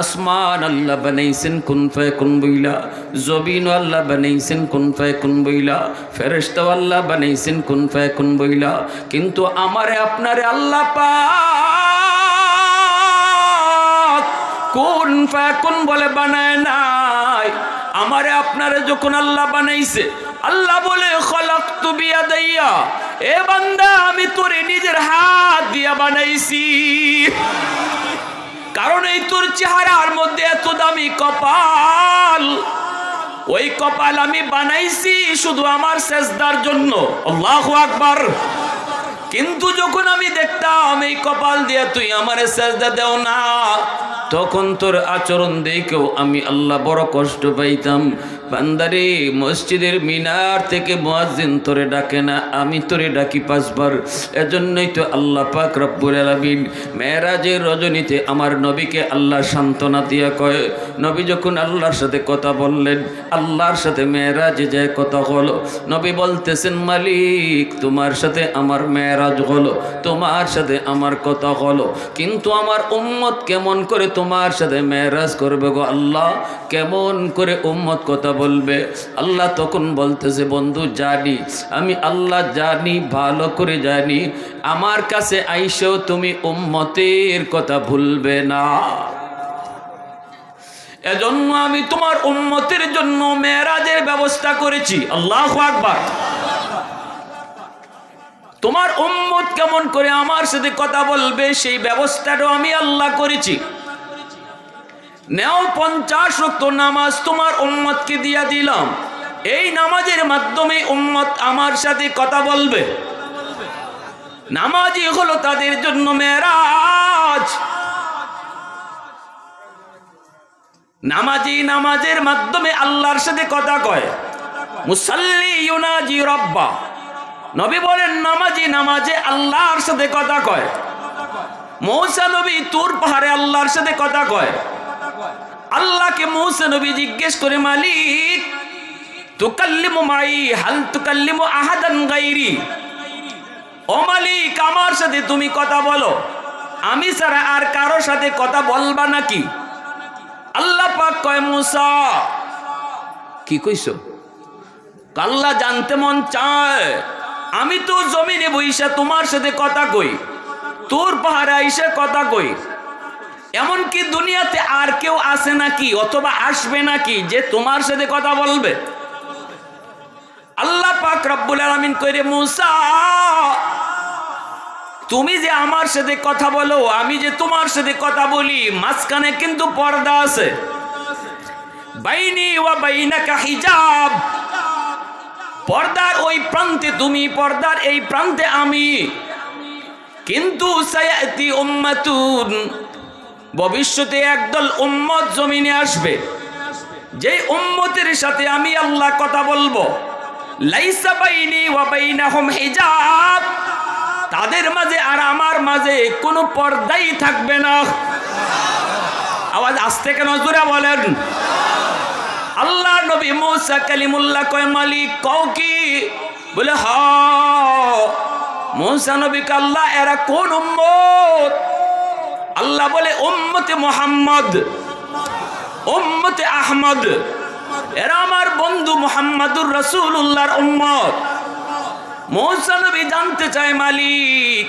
আসমান আল্লাহ বানাইছেন, কুন কোন বইলা? জবিন আল্লাহ বানাইছেন, কুন কোন বইলা? ফেরেশতা আল্লাহ বানাইছেন, কুন কোন বইলা? কিন্তু আমারে, আপনারে আল্লাহ পাক কোন ফায়াকুন বলে বানায় নাই? আমারে, আপনারে যখন আল্লাহ বানাইছে, আল্লাহ বলে খলাক তু বিয়া দাইয়া এ বান্দা, আমি তোরে নিজের হাত দিয়া বানাইছি। কারণ এই তোর চেহারার মধ্যে এত দামি কপাল। ওই কপাল আমি বানাইছি শুধু আমার শেষদার জন্য। আল্লাহ আকবার। কিন্তু যখন আমি দেখতাম এই কপাল দিয়ে তুই আমার শেষদা দেও না, তখন তোর আচরণ দেখেও আমি আল্লাহ বড় কষ্ট পাইতাম। বান্দারে, মসজিদের মিনার থেকে মুয়াজ্জিন তোরে ডাকে না, আমি তোরে ডাকি পাঁচবার। এজন্যই তো আল্লাহ পাক রব্বুল আলামিন মেয়েরাজের রজনীতে আমার নবীকে আল্লাহ সান্ত্বনা দিয়া কয়, নবী যখন আল্লাহর সাথে কথা বললেন, আল্লাহর সাথে মেয়েরাজে যায় কথা হলো, নবী বলতেছেন, মালিক, তোমার সাথে আমার মেয়েরাজ হলো, তোমার সাথে আমার কথা হলো, কিন্তু আমার উম্মত কেমন করে তোমার সাথে মেয়েরাজ করবে গো আল্লাহ? কেমন করে উম্মত কথা বলবে, আল্লাহ তখন বলতেছে, বন্ধু, জানি, আমি আল্লাহ জানি, ভালো করে জানি, আমার কাছে আইসেও তুমি উম্মতের কথা ভুলবে না। এজন্য আমি তোমার উম্মতের জন্য মেয়েরাজের ব্যবস্থা করেছি। আল্লাহ আকবার। তোমার উম্মত কেমন করে আমার সাথে কথা বলবে, সেই ব্যবস্থাটাও আমি আল্লাহ করেছি। নেও পঞ্চাশ রক্ত নামাজ তোমার উম্মতকে দিয়া দিলাম। এই নামাজের মাধ্যমে উম্মত আমার সাথে কথা বলবে। নামাজই হলো তাদের জন্য মেরাজ। নামাজি নামাজের মাধ্যমে আল্লাহর সাথে কথা কয়। মুসাল্লি ইউনাজি রব্বা। নবী বলেন, নামাজি নামাজে আল্লাহর সাথে কথা কয়। মৌসা নবী তুর পাহাড়ে আল্লাহর সাথে কথা কয়। আল্লাহকে মৌসা নবী জিজ্ঞেস করে, মালিক, তুকাল্লিমু মাই, হাল তুকাল্লিমু আহাদান গাইরি? ও মালিক, আমার সাথে তুমি কথা বলো। আমি ছাড়া আর কারও সাথে কথা বলবা নাকি? আল্লাহ পাক কয়, মুসা, কি কইছো? কাল্লা জানতে মন চায়। আমি তো জমিনে বইসা তোমার সাথে কথা কই, তোর পাহাড়ে আইসা কথা কই। এমনকি দুনিয়াতে আর কেউ আসে নাকি অথবা আসবে নাকি যে তোমার সাথে কথা বলবে? আল্লাহ পাক রব্বুল আলামিন কইরে, মুসা, তুমি যে আমার সাথে কথা বলো, আমি যে তোমার সাথে কথা বলি, মাঝখানে কিন্তু পর্দা আছে। বাইনি ওয়া বাইনাকা হিজাব। পর্দার ওই প্রান্তে তুমি, পর্দার এই প্রান্তে আমি। কিন্তু সায়াতি উম্মাতুন ভবিষ্যতে একদল উম্মত জমিনে আসবে। যে উম্মতের সাথে আমি আল্লাহ কথা বলব তাদের মাঝে আর আমার মাঝে কোনো পর্দাই থাকবে না। আওয়াজ আসতে কেন জোরে বলেন? আল্লাহ নবী মৌসা কালিমুল্লাহ কয়, মালিক কও কি? বলে, হ। মৌসা নবী আল্লাহ, এরা কোন উম্মত? আল্লাহ বলে, উম্মতে মোহাম্মদ, উম্মতে আহমদ, এরা আমার বন্ধু মোহাম্মদুর রসুল্লাহর উম্মত। মৌসা নবী জানতে চায়, মালিক,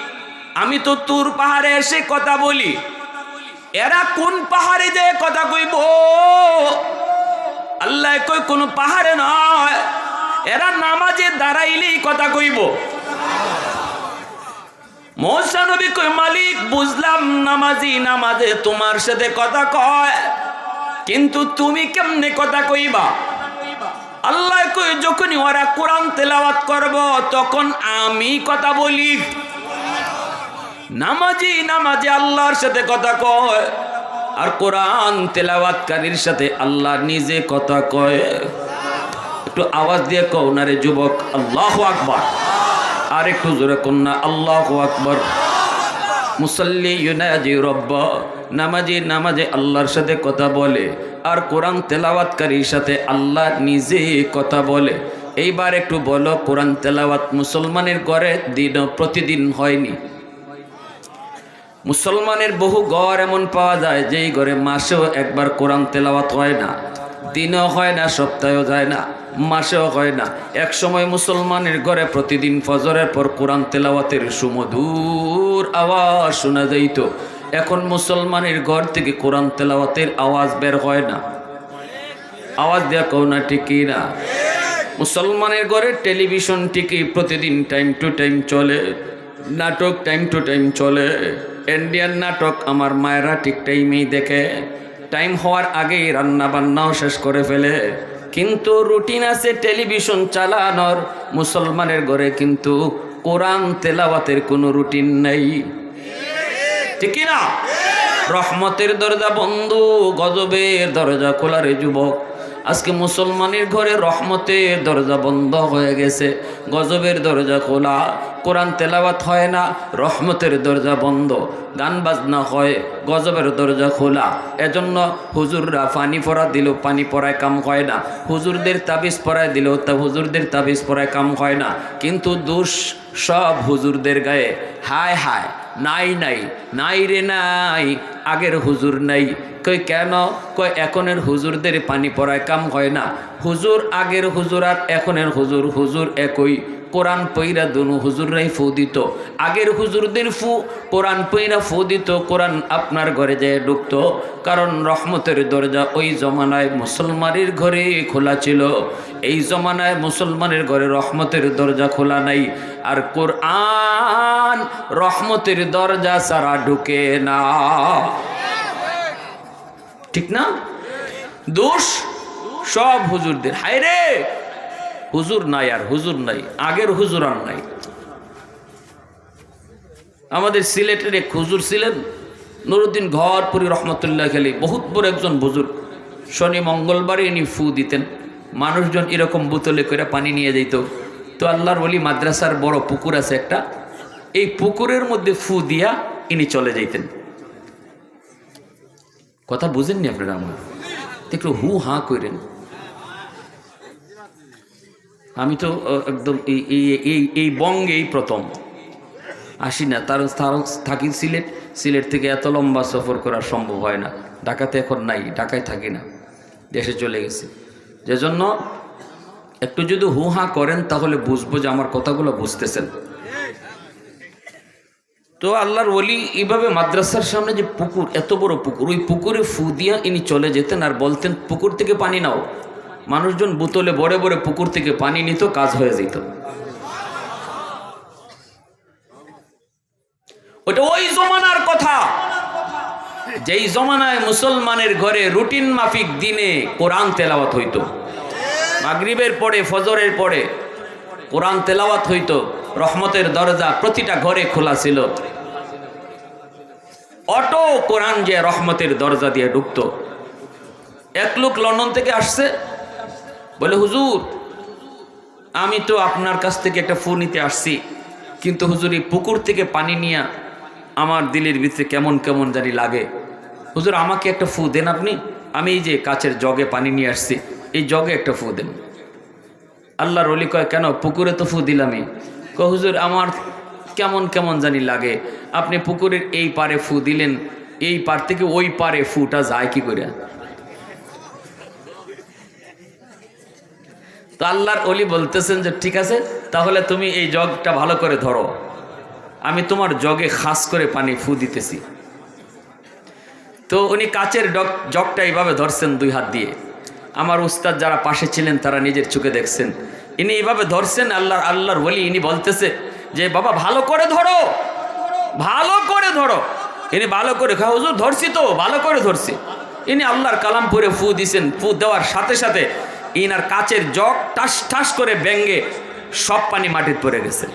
আমি তো তুর পাহাড়ে এসে কথা বলি। এরা কোন পাহাড়ে যে কথা কইব? আল্লাহ কই কোন পাহাড়ে নয়। এরা নামাজে দাঁড়াইলেই কথা কইব। নবী কই মালিক বুঝলাম নামাজি নামাজে তোমার সাথে কথা কয়। কিন্তু তুমি কেমনে কথা কইবা? আল্লাহ কই, যখনই ওরা কোরআন তেলাওয়াত করব, তখন আমি কথা বলি। নামাজি নামাজে আল্লাহর সাথে কথা কয় আর কোরআন তেলাওয়াতকারীর সাথে আল্লাহ নিজে কথা কয়। একটু আওয়াজ দিয়ে কও না রে যুবক, আল্লাহ আকবার। আর একটু জোরে কন্যা, আল্লাহ আকবর। মুসল্লি ইউনাজি রব্ব, নামাজি নামাজে আল্লাহর সাথে কথা বলে আর কোরআন তেলাওয়াতকারীর সাথে আল্লাহ নিজে কথা বলে। এইবার একটু বলো, কোরআন তেলাওয়াত মুসলমানের ঘরে দিন প্রতিদিন হয়নি? মুসলমানের বহু ঘর এমন পাওয়া যায়, যেই ঘরে মাসেও একবার কোরআন তেলাওয়াত হয় না। দিনও হয় না, সপ্তাহেও যায় না, মাসেও হয় না। এক সময় মুসলমানের ঘরে প্রতিদিন ফজরের পর কোরআন তেলাওয়াতের সুমধুর আওয়াজ শোনা যাইত। এখন মুসলমানের ঘর থেকে কোরআন তেলাওয়াতের আওয়াজ বের হয় না। আওয়াজ দেওয়া কৌ না, ঠিকই না। মুসলমানের ঘরে টেলিভিশন টিকি প্রতিদিন টাইম টু টাইম চলে, নাটক টাইম টু টাইম চলে। ইন্ডিয়ান নাটক আমার মায়েরা ঠিক টাইমেই দেখে। টাইম হওয়ার আগেই রান্না বান্নাও শেষ করে ফেলে। কিন্তু রুটিন আছে টেলিভিশন চালানোর, মুসলমানের ঘরে কিন্তু কোরআন তেলাওয়াতের কোনো রুটিন নেই। ঠিক না রহমতের দরজা বন্ধু, গজবের দরজা খোলারে যুবক। আজকে মুসলমানের ঘরে রহমতের দরজা বন্ধ হয়ে গেছে, গজবের দরজা খোলা, কোরআন তেলাওয়াত হয় না, রহমতের দরজা বন্ধ, গান বাজনা হয়, গজবের দরজা খোলা। এজন্য হুজুররা পানি পরা দিল পানি পরায় কাম হয় না, হুজুরদের তাবিজ পরায় দিল তা হুজুরদের তাবিজ পরায় কাম হয় না। কিন্তু দুষ সব হুজুরদের গায়ে, হায় হায়। নাই নাই। নাই রে নাই, আগের হুজুর নাই। কই কেন? কই এখনের হুজুরদের পানি পড়ায় কাম হয় না। হুজুর আগের হুজুর আর এখনের হুজুর হুজুর একই। কোরআন পইরা দুনু হুজুররাই ফু দিত। আগের হুজুরদের ফু, কোরআন পৈরা ফু দিত, কোরআন আপনার ঘরে যেয়ে ঢুকতো। কারণ রহমতের দরজা ওই জমানায় মুসলমানের ঘরে খোলা ছিল। এই জমানায় মুসলমানের ঘরে রহমতের দরজা খোলা নাই। আর কোরআন রহমতের দরজা সারা ঢুকে না। ঠিক না? দোষ, সব হুজুরদের। হায় রে হুজুর নাই আর হুজুর নাই, আগের হুজুর আর নাই। আমাদের সিলেটের এক হুজুর ছিলেন, নুরুদ্দিন ঘরপুরি রহমতুল্লাহ খেলি বহুত বড় একজন বুজুর্গ। শনি মঙ্গলবারে ইনি ফু দিতেন, মানুষজন এরকম বোতলে করে পানি নিয়ে যেত তো আল্লাহর বলি মাদ্রাসার বড় পুকুর আছে একটা, এই পুকুরের মধ্যে ফু দিয়া ইনি চলে যাইতেন। কথা বুঝেননি আপনারা আমার? একটু হু হাঁ করেন আমি তো একদম এই, এই- এই বঙ্গেই প্রথম। আসি না, তার থাকি সিলেট। সিলেট থেকে এত লম্বা সফর করা সম্ভব হয় না। ঢাকাতে এখন নাই, ঢাকায় থাকি না। দেশে চলে গেছি। যে জন্য একটু যদি হু হাঁ করেন, তাহলে বুঝব যে আমার কথাগুলো বুঝতেছেন। তো আল্লাহর ওলি এইভাবে মাদ্রাসার সামনে যে পুকুর, এত বড় পুকুর, ওই পুকুরে ফু দিয়া ইনি চলে যেতেন আর বলতেন, পুকুর থেকে পানি নাও। মানুষজন বোতলে বড়ে বড়ে পুকুর থেকে পানি নিত, কাজ হয়ে যেত। ওটা ওই জমানার কথা। যেই জমানায় মুসলমানের ঘরে রুটিন মাফিক দিনে কোরআন তেলাওয়াত হইতো। মাগরিবের পরে, ফজরের পরে কোরআন তেলাওয়াত হইতো। রহমতের দরজা প্রতিটা ঘরে খোলা ছিল। অটো কোরআন যে রহমতের দরজা দিয়ে ঢুকতো। এক লোক লন্ডন থেকে আসছে বলে, হুজুর, আমি তো আপনার কাছ থেকে একটা ফোন নিতে আসছি, কিন্তু হুজুর, এই পুকুর থেকে পানি নিয়ে আমার দিলের ভিতরে কেমন কেমন জানি লাগে। হুজুর, আমাকে একটা ফু দেন আপনি, আমি এই যে কাছের জগে পানি নিয়ে আসছি, এই জগে একটা ফু দেন। আল্লাহর অলি কয়, কেন, পুকুরে তো ফু দিলামই। ক হুজুর, আমার কেমন কেমন জানি লাগে। আপনি পুকুরের এই পারে ফু দিলেন, এই পার থেকে ওই পারে ফুটা যায় কি করে তো আল্লাহর অলি বলতেছেন যে, ঠিক আছে, তাহলে তুমি এই জগটা ভালো করে ধরো। আমি তোমার জগে খাস করে পানি ফু দিতেছি। তো উনি কাচের ডগ, জগটা এইভাবে ধরছেন দুই হাত দিয়ে। আমার উস্তাদ যারা পাশে ছিলেন, তারা নিজের চোখে দেখছেন। ইনি এইভাবে ধরছেন, আল্লাহর আল্লাহর বলি ইনি বলতেছে যে, বাবা, ভালো করে ধরো, ভালো করে ধরো। ইনি, ভালো করে খা, হুজুর, ধরছি তো, ভালো করে ধরছি। ইনি আল্লাহর কালাম পরে ফু দিছেন। ফু দেওয়ার সাথে সাথে ইনার কাচের জগ ঠাস ঠাস করে ব্যঙ্গে সব পানি মাটির পড়ে গেছে।